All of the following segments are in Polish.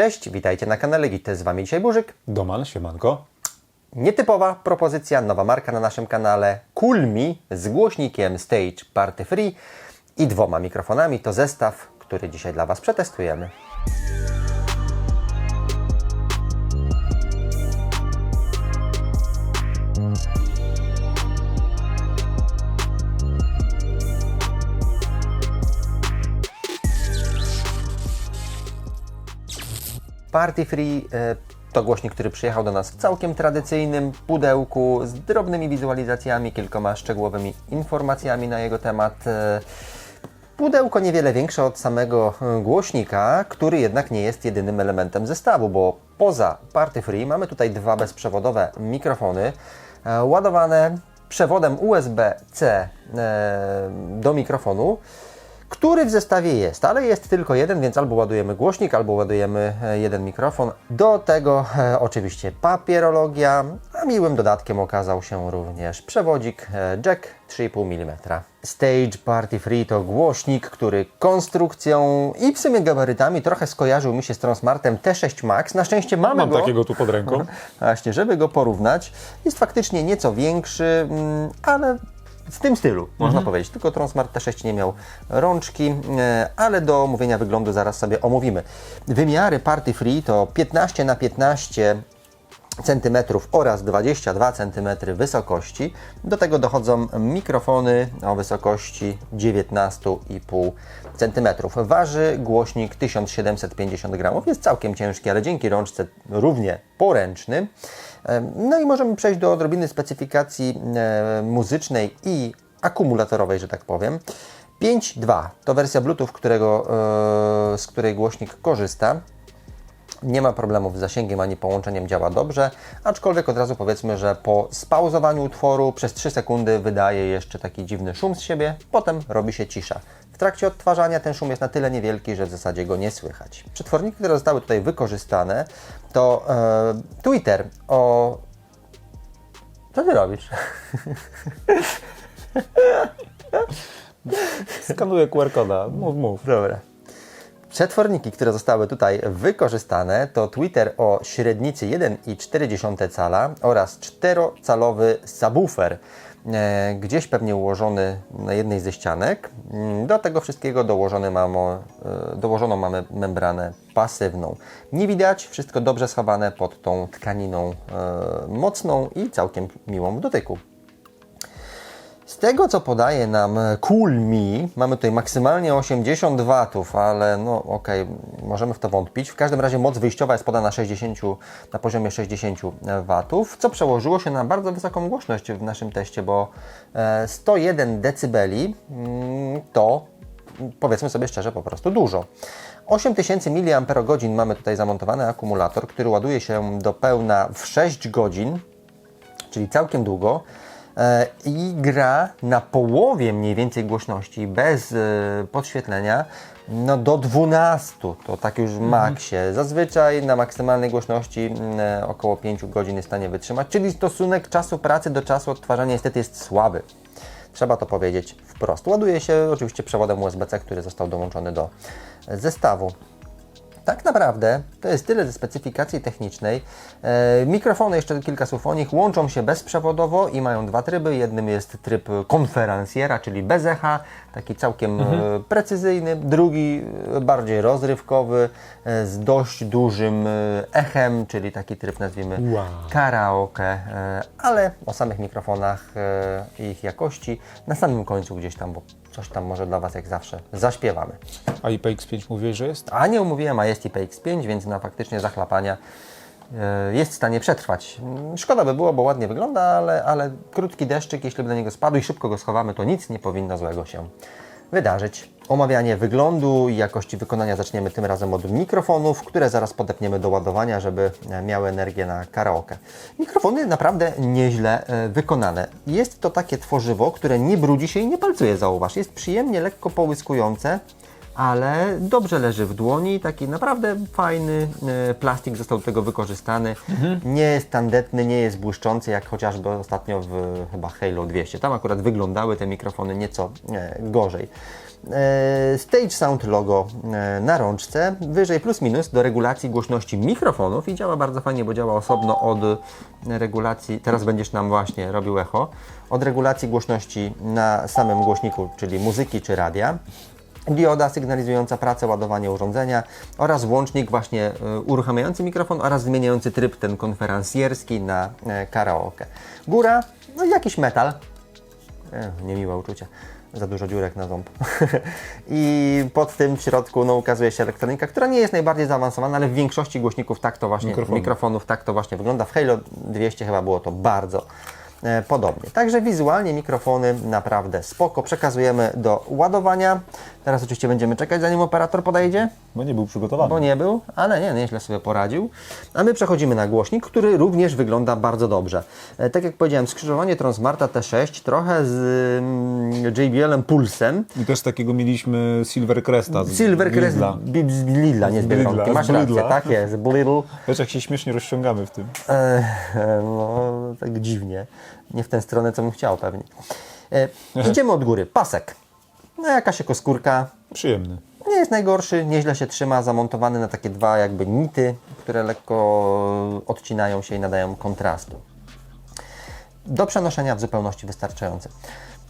Cześć, witajcie na kanale Gity, z Wami dzisiaj Burzyk. Doman, siemanko. Nietypowa propozycja, nowa marka na naszym kanale Kulmi z głośnikiem Stage Party Free i dwoma mikrofonami. To zestaw, który dzisiaj dla Was przetestujemy. Party Free e, to głośnik, który przyjechał do nas w całkiem tradycyjnym pudełku z drobnymi wizualizacjami, kilkoma szczegółowymi informacjami na jego temat. E, Pudełko niewiele większe od samego e, głośnika, który jednak nie jest jedynym elementem zestawu, bo poza Party Free mamy tutaj dwa bezprzewodowe mikrofony ładowane przewodem USB-C do mikrofonu który w zestawie jest, ale jest tylko jeden, więc albo ładujemy głośnik, albo ładujemy e, jeden mikrofon. Do tego e, oczywiście papierologia, a miłym dodatkiem okazał się również przewodzik e, jack 3,5 mm. Stage Party Free to głośnik, który konstrukcją i w sumie gabarytami trochę skojarzył mi się z Transmartem T6 Max. Na szczęście mamy Mam go. takiego tu pod ręką. Właśnie, żeby go porównać, jest faktycznie nieco większy, mm, ale w tym stylu, można powiedzieć. Tylko Transmart T6 nie miał rączki, e, ale do omówienia wyglądu zaraz sobie omówimy. Wymiary Party Free to 15 na 15 cm oraz 22 cm wysokości. Do tego dochodzą mikrofony o wysokości 19,5 cm. Waży głośnik 1750 g. Jest całkiem ciężki, ale dzięki rączce równie poręczny. No i możemy przejść do odrobiny specyfikacji muzycznej i akumulatorowej, że tak powiem. 5.2 to wersja Bluetooth, którego, e, z której głośnik korzysta. Nie ma problemów z zasięgiem ani połączeniem, działa dobrze, aczkolwiek od razu powiedzmy, że po spauzowaniu utworu przez 3 sekundy wydaje jeszcze taki dziwny szum z siebie, potem robi się cisza. W trakcie odtwarzania ten szum jest na tyle niewielki, że w zasadzie go nie słychać. Przetworniki, które zostały tutaj wykorzystane, to e, Twitter o... Co Ty robisz? Skanuję QR-koda. Mów, mów. Dobra. Przetworniki, które zostały tutaj wykorzystane to Twitter o średnicy 1,4 cala oraz 4-calowy subwoofer, e, gdzieś pewnie ułożony na jednej ze ścianek. Mm, Do tego wszystkiego dołożony mamy, e, dołożoną mamy membranę pasywną. Nie widać, wszystko dobrze schowane pod tą tkaniną e, mocną i całkiem miłą w dotyku. Z tego co podaje nam Coolmi, mamy tutaj maksymalnie 80 W, ale no okej, możemy w to wątpić. W każdym razie moc wyjściowa jest podana 60, na poziomie 60 W, co przełożyło się na bardzo wysoką głośność w naszym teście, bo e, 101 dB mm, to powiedzmy sobie szczerze, po prostu dużo. 8000 mAh mamy tutaj zamontowany akumulator, który ładuje się do pełna w 6 godzin, czyli całkiem długo. E, I gra na połowie mniej więcej głośności, bez e, podświetlenia, no do 12, to tak już w maksie. Zazwyczaj na maksymalnej głośności e, około 5 godzin jest w stanie wytrzymać, czyli stosunek czasu pracy do czasu odtwarzania niestety jest słaby. Trzeba to powiedzieć wprost. Ładuje się oczywiście przewodem USB-C, który został dołączony do zestawu. Tak naprawdę to jest tyle ze specyfikacji technicznej. E, mikrofony, jeszcze kilka słów o nich, łączą się bezprzewodowo i mają dwa tryby. Jednym jest tryb konferencjera, czyli bez echa, taki całkiem e, precyzyjny. Drugi e, bardziej rozrywkowy, e, z dość dużym echem, czyli taki tryb nazwijmy Wow. karaoke, ale o samych mikrofonach i ich jakości na samym końcu gdzieś tam, bo coś tam może dla Was jak zawsze zaśpiewamy. A IPX5 mówiłeś, że jest? A nie umówiłem, a jest IPX5, więc na faktycznie zachlapania e, jest w stanie przetrwać. Mm, Szkoda by było, bo ładnie wygląda, ale, ale krótki deszczyk, jeśli by na niego spadł i szybko go schowamy, to nic nie powinno złego się wydarzyć. Omawianie wyglądu i jakości wykonania zaczniemy tym razem od mikrofonów, które zaraz podepniemy do ładowania, żeby e, miały energię na karaoke. Mikrofony naprawdę nieźle e, wykonane. Jest to takie tworzywo, które nie brudzi się i nie palcuje, zauważ. Jest przyjemnie lekko połyskujące, ale dobrze leży w dłoni. Taki naprawdę fajny e, plastik został do tego wykorzystany. Nie jest tandetny, nie jest błyszczący, jak chociażby ostatnio w chyba Halo 200. Tam akurat wyglądały te mikrofony nieco e, gorzej. E, Stage Sound logo na rączce, wyżej plus minus do regulacji głośności mikrofonów i działa bardzo fajnie, bo działa osobno od regulacji, teraz będziesz nam właśnie robił echo, od regulacji głośności na samym głośniku, czyli muzyki czy radia. Dioda sygnalizująca pracę, ładowanie urządzenia oraz włącznik właśnie e, uruchamiający mikrofon oraz zmieniający tryb ten konferencjerski na e, karaoke. Góra, no i jakiś metal, E, niemiłe uczucie. Za dużo dziurek na ząb. I pod tym w środku no, ukazuje się elektronika, która nie jest najbardziej zaawansowana, ale w większości głośników tak to właśnie, Mikrofonów. mikrofonów tak to właśnie wygląda. W Halo 200 chyba było to bardzo e, podobnie. Także wizualnie mikrofony naprawdę spoko. Przekazujemy do ładowania. Teraz oczywiście będziemy czekać, zanim operator podejdzie Bo nie był przygotowany. bo nie był, ale nie, nieźle sobie poradził. A my przechodzimy na głośnik, który również wygląda bardzo dobrze. E, tak jak powiedziałem, skrzyżowanie Transmarta T6 trochę z mm, JBL-em Pulsem. I też takiego mieliśmy Silver Cresta. z Silvercrest Lidla. Bi- z Lidla, nie z Lidla, Biedronki. Masz rację, Lidla. tak jest, Lidl. Wiesz, jak się śmiesznie rozciągamy w tym. E, no, tak dziwnie. Nie w tę stronę, co bym chciał pewnie. E, idziemy od góry. Pasek. No jakaś ekoskórka, Przyjemny. Nie jest najgorszy, nieźle się trzyma, zamontowany na takie dwa jakby nity, które lekko odcinają się i nadają kontrastu. Do przenoszenia w zupełności wystarczający.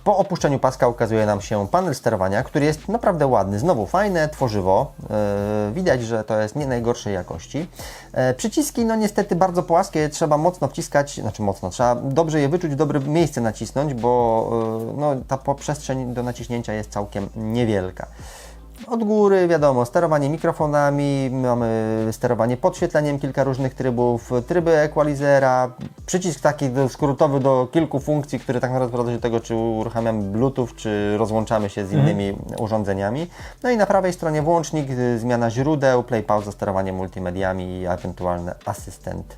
Po opuszczeniu paska ukazuje nam się panel sterowania, który jest naprawdę ładny. Znowu fajne, tworzywo. Yy, widać, że to jest nie najgorszej jakości. E, przyciski, no niestety bardzo płaskie, trzeba mocno wciskać, znaczy mocno, trzeba dobrze je wyczuć, w dobre miejsce nacisnąć, bo yy, no, ta przestrzeń do naciśnięcia jest całkiem niewielka. Od góry, wiadomo, sterowanie mikrofonami, mamy sterowanie podświetleniem, kilka różnych trybów, tryby equalizera, przycisk taki skrótowy do kilku funkcji, który tak naprawdę sprowadza się do tego, czy uruchamiamy Bluetooth, czy rozłączamy się z innymi urządzeniami. No i na prawej stronie włącznik, y, zmiana źródeł, play, pauza, sterowanie multimediami i ewentualny asystent.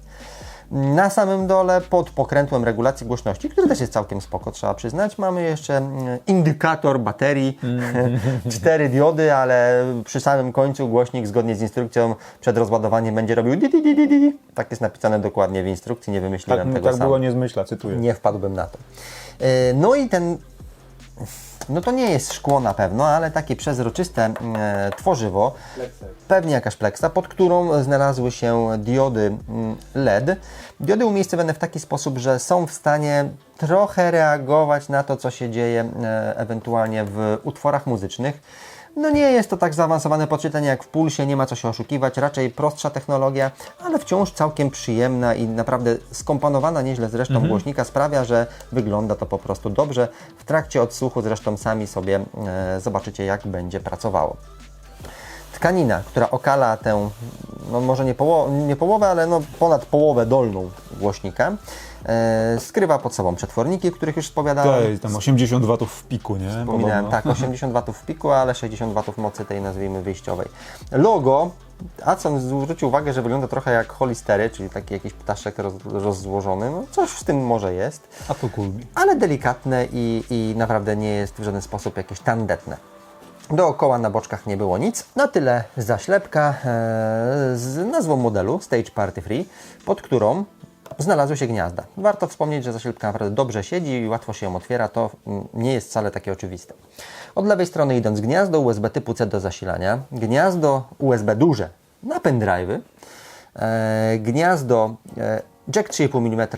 Na samym dole pod pokrętłem regulacji głośności, który też jest całkiem spoko, trzeba przyznać, mamy jeszcze mm, indykator baterii, cztery diody, ale przy samym końcu głośnik zgodnie z instrukcją przed rozładowaniem będzie robił di, di, di, di, di. Tak jest napisane dokładnie w instrukcji, nie Tak, wymyśliłem tego tak sam. było nie zmyśla, cytuję. Nie wpadłbym na to. Yy, No i ten no to nie jest szkło na pewno, ale takie przezroczyste e, tworzywo, pewnie jakaś pleksa, pod którą znalazły się diody mm, LED. Diody umiejscowione w taki sposób, że są w stanie trochę reagować na to, co się dzieje e, ewentualnie w utworach muzycznych. No nie jest to tak zaawansowane podświetlenie jak w Pulsie, nie ma co się oszukiwać, raczej prostsza technologia, ale wciąż całkiem przyjemna i naprawdę skomponowana nieźle z resztą głośnika sprawia, że wygląda to po prostu dobrze. W trakcie odsłuchu zresztą sami sobie e, zobaczycie jak będzie pracowało. Tkanina, która okala tę, no może nie, poło nie połowę, ale no ponad połowę dolną głośnika, e, skrywa pod sobą przetworniki, o których już wspominałem. Tej, tam 80 watów w piku, nie? Wspominałem, tak, 80 watów w piku, ale 60 watów mocy tej nazwijmy wyjściowej. Logo, Acon zwrócił uwagę, że wygląda trochę jak holistery, czyli taki jakiś ptaszek roz, rozłożony. No, coś w tym może jest, A to kulmi. ale delikatne i, i naprawdę nie jest w żaden sposób jakieś tandetne. Dookoła na boczkach nie było nic. Na tyle zaślepka e, z nazwą modelu Stage Party Free, pod którą znalazły się gniazda. Warto wspomnieć, że zaślepka naprawdę dobrze siedzi i łatwo się ją otwiera. To mm, nie jest wcale takie oczywiste. Od lewej strony idąc gniazdo USB typu C do zasilania, gniazdo USB duże na pendrive'y, e, gniazdo e, jack 3,5 mm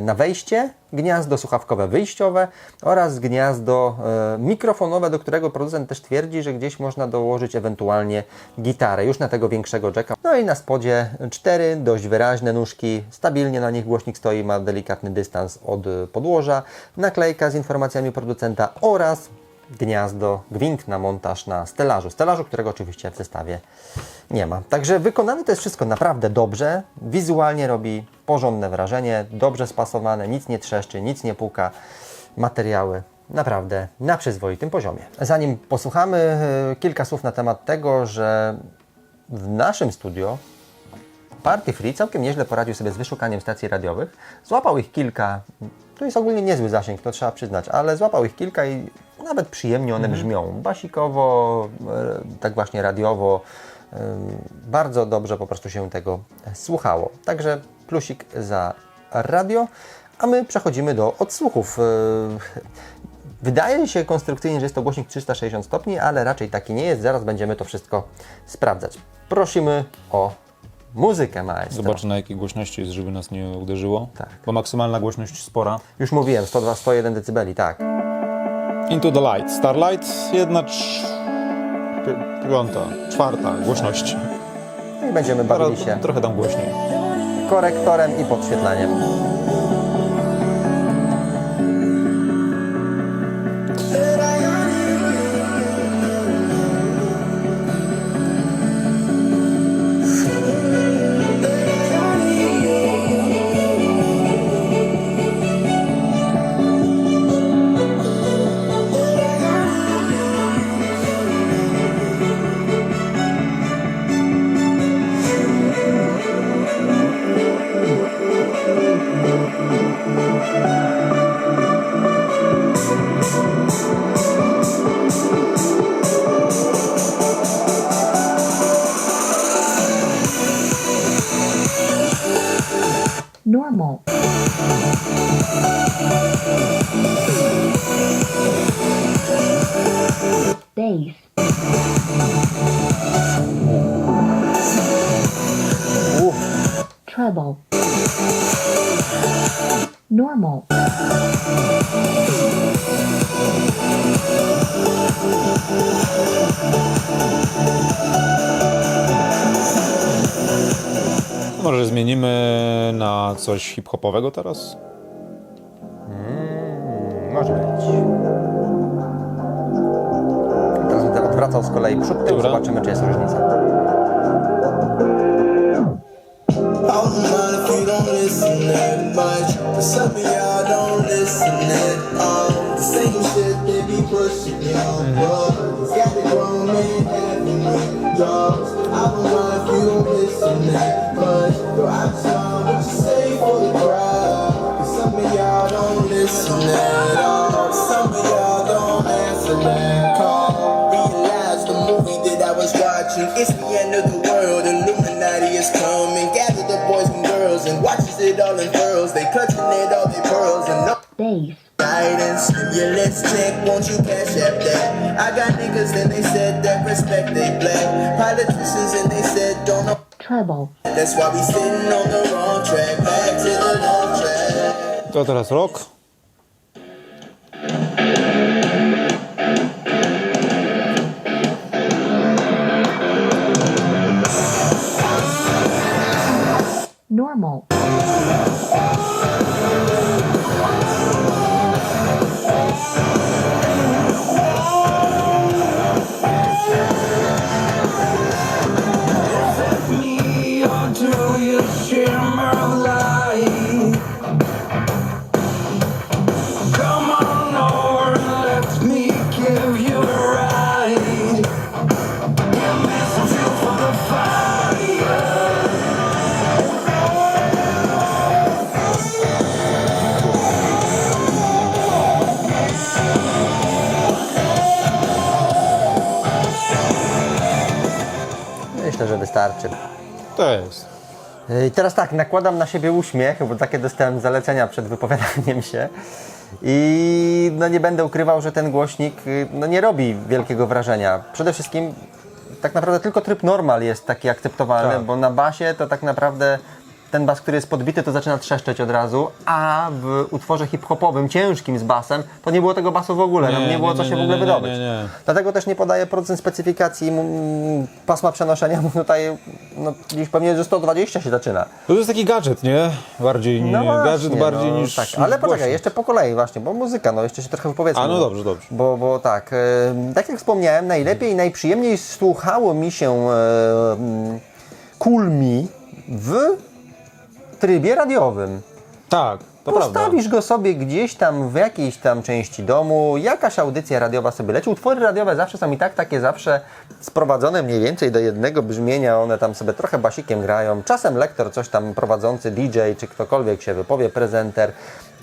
na wejście, gniazdo słuchawkowe wyjściowe oraz gniazdo e, mikrofonowe, do którego producent też twierdzi, że gdzieś można dołożyć ewentualnie gitarę, już na tego większego jacka. No i na spodzie cztery dość wyraźne nóżki, stabilnie na nich głośnik stoi, ma delikatny dystans od e, podłoża, naklejka z informacjami producenta oraz gniazdo, gwint na montaż na stelażu. Stelażu, którego oczywiście w zestawie nie ma. Także wykonane to jest wszystko naprawdę dobrze. Wizualnie robi porządne wrażenie, dobrze spasowane, nic nie trzeszczy, nic nie puka. Materiały naprawdę na przyzwoitym poziomie. Zanim posłuchamy, e, kilka słów na temat tego, że w naszym studio Party Free całkiem nieźle poradził sobie z wyszukaniem stacji radiowych. Złapał ich kilka. To jest ogólnie niezły zasięg, to trzeba przyznać, ale złapał ich kilka i nawet przyjemnie one brzmią. Basikowo, e, tak właśnie radiowo. Bardzo dobrze po prostu się tego słuchało. Także plusik za radio, a my przechodzimy do odsłuchów. Wydaje się konstrukcyjnie, że jest to głośnik 360 stopni, ale raczej taki nie jest. Zaraz będziemy to wszystko sprawdzać. Prosimy o muzykę, maestro. Zobaczę na jakiej głośności jest, żeby nas nie uderzyło. Tak. Bo maksymalna głośność spora. Już mówiłem, 102, 101 dB, tak. Into the light. Starlight, jedna trz... pi- piąta, czwarta głośności. I będziemy bawili się Trochę tam głośniej. korektorem i podświetlaniem. Coś hip-hopowego teraz? może być. Teraz będę odwracał z kolei przód, tył, Dobra. zobaczymy, czy jest różnica. I it all unfurls. They clutching it all their pearls and no bass, guidance. Yeah, let's check. Won't you cash app that? I got niggas and they said that respect they black. Politicians and they said don't know. treble, That's why we sitting on the wrong track. Back to the long track. To teraz rok. Normal, wystarczy. To jest. I teraz tak, nakładam na siebie uśmiech, bo takie dostałem zalecenia przed wypowiadaniem się. I no nie będę ukrywał, że ten głośnik y, no nie robi wielkiego wrażenia. Przede wszystkim tak naprawdę tylko tryb normal jest taki akceptowalny, Tak. bo na basie to tak naprawdę ten bas, który jest podbity, to zaczyna trzeszczeć od razu, a w utworze hip-hopowym, ciężkim z basem, to nie było tego basu w ogóle, no Nie, nie było nie, co nie, się w ogóle wydobyć. Dlatego też nie podaje producent specyfikacji pasma przenoszenia, bo tutaj no, gdzieś pewnie ze 120 się zaczyna. To jest taki gadżet, nie? Bardziej, nie, gadżet bardziej no, niż. Tak, niż ale poczekaj, głośnik. jeszcze po kolei właśnie, bo muzyka, no jeszcze się trochę wypowiedzmy. A, no dobrze, dobrze. Bo, bo tak, e, tak jak wspomniałem, najlepiej i najprzyjemniej słuchało mi się e, mm, Cool w trybie radiowym. Tak, to prawda. Postawisz go sobie gdzieś tam w jakiejś tam części domu, jakaś audycja radiowa sobie leci. Utwory radiowe zawsze są i tak takie zawsze sprowadzone mniej więcej do jednego brzmienia, one tam sobie trochę basikiem grają. Czasem lektor, coś tam prowadzący, DJ czy ktokolwiek się wypowie, prezenter.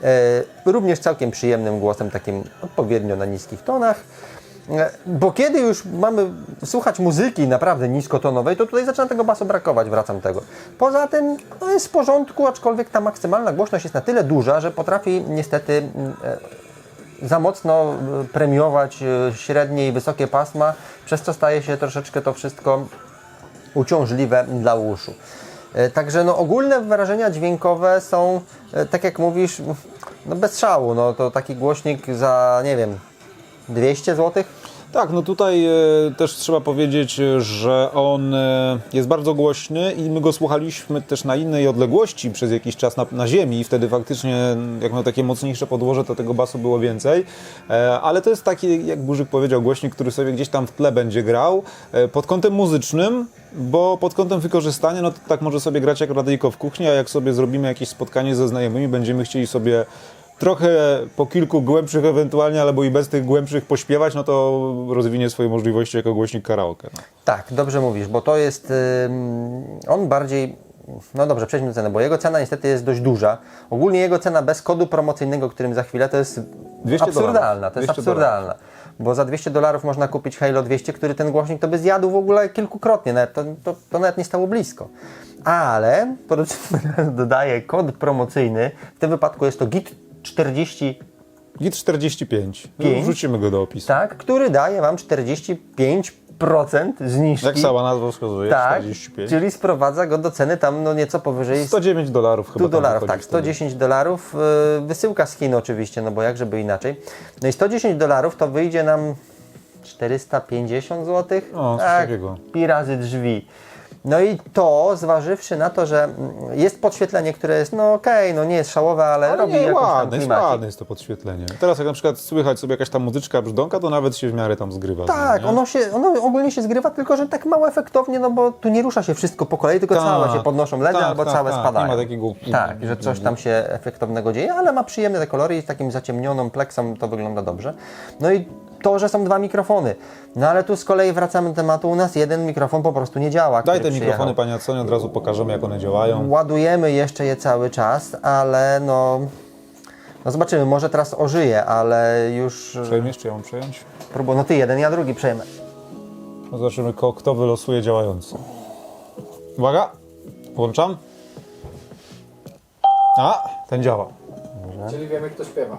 E, również całkiem przyjemnym głosem, takim odpowiednio na niskich tonach. E, Bo kiedy już mamy słuchać muzyki naprawdę niskotonowej, to tutaj zaczyna tego basu brakować, wracam tego. Poza tym no jest w porządku, aczkolwiek ta maksymalna głośność jest na tyle duża, że potrafi niestety mm, e, za mocno y, premiować średnie i wysokie pasma, przez co staje się troszeczkę to wszystko uciążliwe dla uszu. E, Także no, ogólne wrażenia dźwiękowe są, e, tak jak mówisz, no bez szału. No, to taki głośnik za, nie wiem, 200 zł? Tak, no tutaj e, też trzeba powiedzieć, e, że on e, jest bardzo głośny i my go słuchaliśmy też na innej odległości przez jakiś czas na, na ziemi i wtedy faktycznie jak miał takie mocniejsze podłoże, to tego basu było więcej. Ale to jest taki, jak Burzyk powiedział, głośnik, który sobie gdzieś tam w tle będzie grał pod kątem muzycznym, bo pod kątem wykorzystania, no to tak może sobie grać jak radyjko w kuchni, a jak sobie zrobimy jakieś spotkanie ze znajomymi, będziemy chcieli sobie trochę po kilku głębszych ewentualnie, albo i bez tych głębszych pośpiewać, no to rozwinie swoje możliwości jako głośnik karaoke. No. Tak, dobrze mówisz, bo to jest. ym, on bardziej. No dobrze, przejdźmy do ceny, bo jego cena niestety jest dość duża. Ogólnie jego cena bez kodu promocyjnego, którym za chwilę, to jest 200 absurdalna. dolarów. To jest 200 absurdalna. Bo za 200 dolarów można kupić Halo 200, który ten głośnik to by zjadł w ogóle kilkukrotnie, nawet to, to, to nawet nie stało blisko. Ale producent dodaje kod promocyjny, w tym wypadku jest to GIT 40 Git 45. No, wrzucimy go do opisu. tak, który daje Wam 45% zniżki. Jak sama nazwa wskazuje, tak, 45. czyli sprowadza go do ceny tam no nieco powyżej 109 dolarów chyba 100 tam dolarów, wychodzi tak, wtedy. 110 dolarów, yy, wysyłka z Chin oczywiście, no bo jak żeby inaczej. No i 110 dolarów to wyjdzie nam 450 zł. O, coś tak, takiego. pi razy drzwi. No i to, zważywszy na to, że jest podświetlenie, które jest, no okej, no nie jest szałowe, ale, Ale robi nie, jakąś tam ładne, jest ładne jest to podświetlenie. Teraz jak na przykład słychać sobie jakaś tam muzyczka brzdąka, to nawet się w miarę tam zgrywa. Tak, nim, ono, się, ono ogólnie się zgrywa, tylko że tak mało efektownie, no bo tu nie rusza się wszystko po kolei, tylko Tak, całe się podnoszą LEDy tak, albo tak, całe tak, spadają. nie ma takiego- Tak, że coś tam się efektownego dzieje, ale ma przyjemne te kolory i z takim zaciemnioną pleksą to wygląda dobrze. No i to, że są dwa mikrofony. No ale tu z kolei wracamy do tematu, u nas jeden mikrofon po prostu nie działa. Daj te przyjechał. mikrofony Pani Aconie, od razu pokażemy jak one działają. Ładujemy jeszcze je cały czas, ale no... No zobaczymy, może teraz ożyje, ale już Przejmiesz, czy ja mam przejąć? próbuję. No ty jeden, ja drugi przejmę. No zobaczymy kto wylosuje działający. Uwaga, włączam. A, ten działa. Czyli wiemy, kto śpiewa.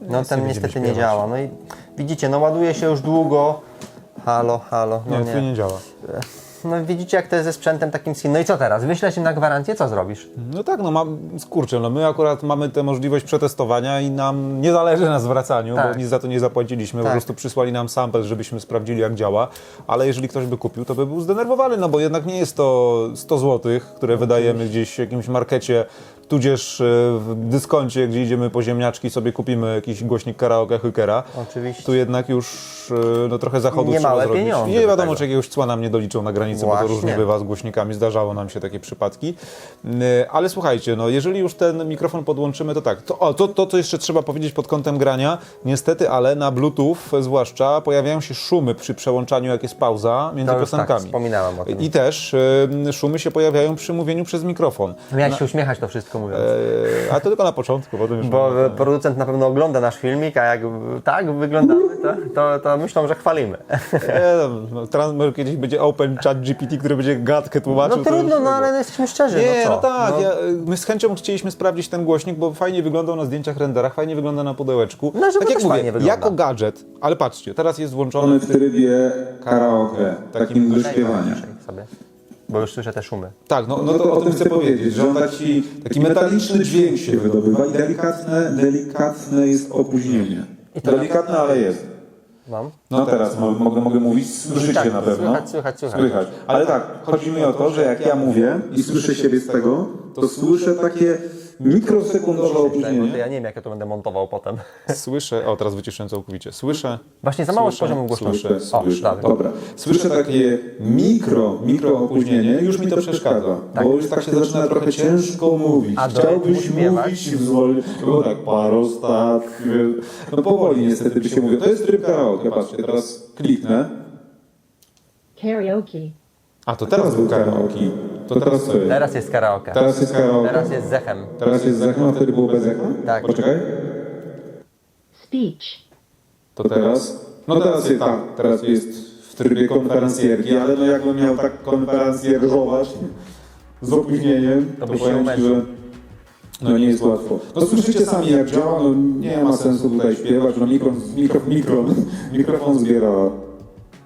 No ten niestety nie działa. No i widzicie, no ładuje się już długo. Halo, halo. No Nie, nie. nie działa. No widzicie jak to jest ze sprzętem takim skin. No i co teraz? Wyślę się na gwarancję, co zrobisz? No tak, no mam, kurczę, no my akurat mamy tę możliwość przetestowania i nam nie zależy na zwracaniu, Tak. bo nic za to nie zapłaciliśmy, po Tak. prostu przysłali nam sample, żebyśmy sprawdzili jak działa, ale jeżeli ktoś by kupił, to by był zdenerwowany, no bo jednak nie jest to 100 zł, które wydajemy gdzieś w jakimś markecie, tudzież e, w dyskoncie, gdzie idziemy po ziemniaczki, sobie kupimy jakiś głośnik karaoke Hykera. Oczywiście. Tu jednak już e, no, trochę zachodu Nie trzeba małe zrobić. pieniądze nie do wiadomo, czy jakiegoś cła nam nie doliczą na granicy, bo to Właśnie. różnie bywa z głośnikami, zdarzało nam się takie przypadki. Yy, Ale słuchajcie, no jeżeli już ten mikrofon podłączymy, to tak. To, o, to, to, co jeszcze trzeba powiedzieć pod kątem grania, niestety, ale na Bluetooth zwłaszcza pojawiają się szumy przy przełączaniu, jak jest pauza między To tak, piosenkami. wspominałem o tym. I też yy, szumy się pojawiają przy mówieniu przez mikrofon. Miałeś się uśmiechać to wszystko mówiąc. Yy, a to tylko na początku, potem już... Bo e, producent na pewno ogląda nasz filmik, a jak tak wyglądamy, to, to, to myślą, że chwalimy. Nie, no, trans- kiedyś będzie Open Chat GPT, który będzie gadkę tłumaczył. No to już trudno, no ale jesteśmy szczerzy. Nie, no, no, tak. No, Ja, my z chęcią chcieliśmy sprawdzić ten głośnik, bo fajnie wyglądał na zdjęciach renderach, fajnie wygląda na pudełeczku. No, żeby tak jak mówię, fajnie wygląda. jako gadżet, ale patrzcie, teraz jest włączony w trybie karaoke, takim do śpiewania. sobie, bo już słyszę te szumy. Tak, no, No to o tym chcę powiedzieć, że on taki, taki metaliczny dźwięk się wydobywa i delikatne, delikatne jest opóźnienie. Delikatne, ale jest. Mam? No teraz mo- mogę, mogę mówić, słyszycie Tak, na pewno. słychać, słychać. Słychać. Ale tak, chodzi mi o to, że jak ja mówię i słyszę siebie z tego, to słyszę takie mikrosekundowe opóźnienie. ja nie wiem, jak ja to będę montował potem. Słyszę, o teraz wyciszyłem całkowicie, słyszę, Właśnie za mało poziomu głośności. słyszę, O, Słyszę, tak. dobra. Słyszę takie mikro, mikro opóźnienie, już mi to przeszkadza, bo już tak się zaczyna trochę ciężko mówić. A Chciałbyś mówić zwolnić, bo tak parostat, no powoli niestety by się mówi. To jest tryb karaoke, patrzcie, teraz kliknę, Karaoke. a to teraz był karaoke. To teraz co jest? Teraz jest karaoke. Teraz jest karaoke, Teraz jest zechem. teraz jest zachem, a wtedy było bez echa? Tak. Poczekaj, Speech. to teraz, no teraz jest tak, teraz jest w trybie konferencjerki, ale no jakbym miał tak konferencjerżować z opóźnieniem, To to powiem Ci, że No nie jest łatwo. No słyszycie sami jak działa, no nie ma sensu tutaj śpiewać, no mikro, mikro, mikro, mikrofon zbiera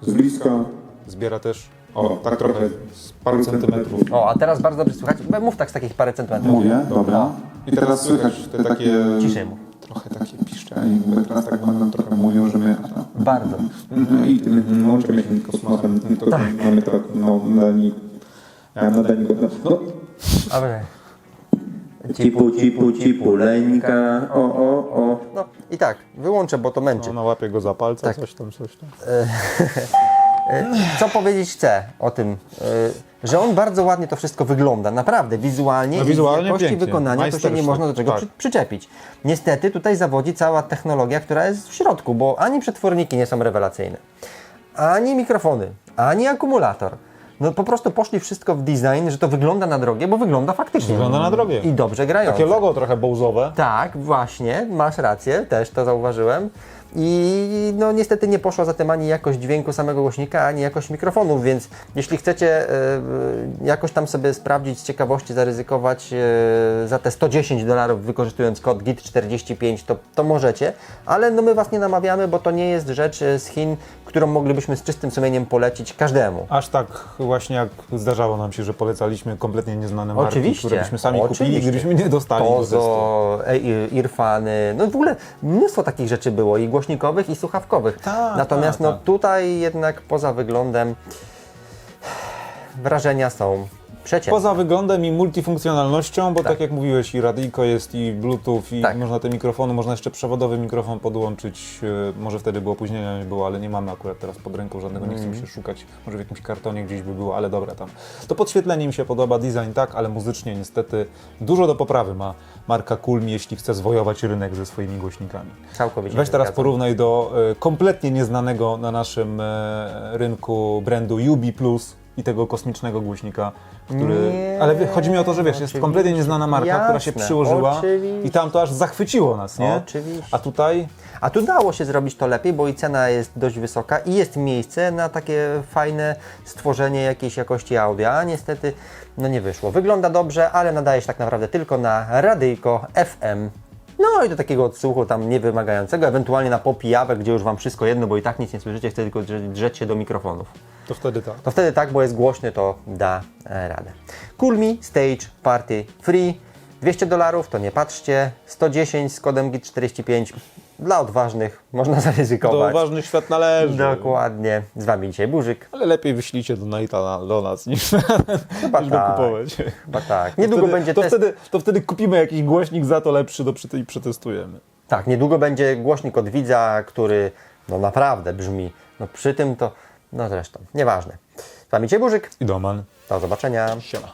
z bliska, Zbiera też, o tak trochę z paru centymetrów. O, a teraz bardzo dobrze słychać. Mów tak z takich parę centymetrów. Mówię, dobra. I teraz słychać te takie... Ciszej mów. Trochę takie piszczenie, teraz tak będą trochę mówią, że my... Bardzo. Mhm, I tym łączem jakimś kosmosem, to mamy tak, no, na nich... Ja na danik, no. Cipu, cipu, cipu, leńka, o, o, o. No i tak, wyłączę, bo to męczy. ona łapie go za palce, Tak. coś tam, coś tam. Co powiedzieć chcę o tym, y, że on bardzo ładnie to wszystko wygląda, naprawdę, wizualnie, No, i wizualnie w jakości pięknie, wykonania to się nie można do czego tak. przy, przyczepić. Niestety tutaj zawodzi cała technologia, która jest w środku, bo ani przetworniki nie są rewelacyjne, ani mikrofony, ani akumulator. No po prostu poszli wszystko w design, że to wygląda na drogie, bo wygląda faktycznie. Wygląda na drogie. I dobrze grające. Takie logo trochę bołzowe. Tak, właśnie, masz rację, też to zauważyłem. I no niestety nie poszła za tym ani jakość dźwięku samego głośnika, ani jakość mikrofonów, więc jeśli chcecie e, jakoś tam sobie sprawdzić z ciekawości, zaryzykować e, za te 110 dolarów wykorzystując kod GIT45, to, to możecie, ale no my Was nie namawiamy, bo to nie jest rzecz e, z Chin, którą moglibyśmy z czystym sumieniem polecić każdemu. Aż tak właśnie jak zdarzało nam się, że polecaliśmy kompletnie nieznane marki, Oczywiście. które byśmy sami kupili, Oczywiście. gdybyśmy nie dostali do i- Irfany, no w ogóle mnóstwo takich rzeczy było i głośnikowych i słuchawkowych. Tak, Natomiast tak, no tak. tutaj jednak poza wyglądem wrażenia są przeciętne. Poza wyglądem i multifunkcjonalnością, bo tak, jak mówiłeś, i radyjko jest, i Bluetooth, i Tak. można te mikrofony, można jeszcze przewodowy mikrofon podłączyć. e, Może wtedy było opóźnienia, nie było, ale nie mamy akurat teraz pod ręką żadnego, nie chcę Mhm. się szukać. Może w jakimś kartonie gdzieś by było, ale dobra tam. To podświetlenie mi się podoba, design tak, ale muzycznie niestety dużo do poprawy ma marka Kulmi, jeśli chce zwojować rynek ze swoimi głośnikami. Całkowicie Weź teraz porównaj do e, kompletnie nieznanego na naszym e, rynku brandu Ubi Plus i tego kosmicznego głośnika, który... Nie, Ale chodzi mi o to, że wiesz, jest oczywiście. kompletnie nieznana marka, która się Jasne, przyłożyła oczywiście. i tam to aż zachwyciło nas, nie? Oczywiście. A tutaj A tu dało się zrobić to lepiej, bo i cena jest dość wysoka i jest miejsce na takie fajne stworzenie jakiejś jakości audio, a niestety no nie wyszło. Wygląda dobrze, ale nadaje się tak naprawdę tylko na radyjko FM. No i do takiego odsłuchu tam niewymagającego, ewentualnie na popijawek, gdzie już Wam wszystko jedno, bo i tak nic nie słyszycie, chcecie tylko drze- drzeć się do mikrofonów. to wtedy tak. To wtedy tak, bo jest głośny, to da e, radę. Cool Me Stage Party Free. 200 dolarów, to nie patrzcie. 110 z kodem GIT45. Dla odważnych można Do zaryzykować. ważnych świat należy. Dokładnie. Z Wami dzisiaj Burzyk. Ale lepiej wyślijcie do Nate'a na, do nas niż, Chyba niż tak. kupować. Chyba tak. Niedługo wtedy, będzie to, test. wtedy, to wtedy kupimy jakiś głośnik za to lepszy do i przetestujemy. Tak, niedługo będzie głośnik od widza, który no naprawdę brzmi. No przy tym to, no zresztą, nieważne. Z Wami dzisiaj Burzyk. I Doman. Do zobaczenia. Siema.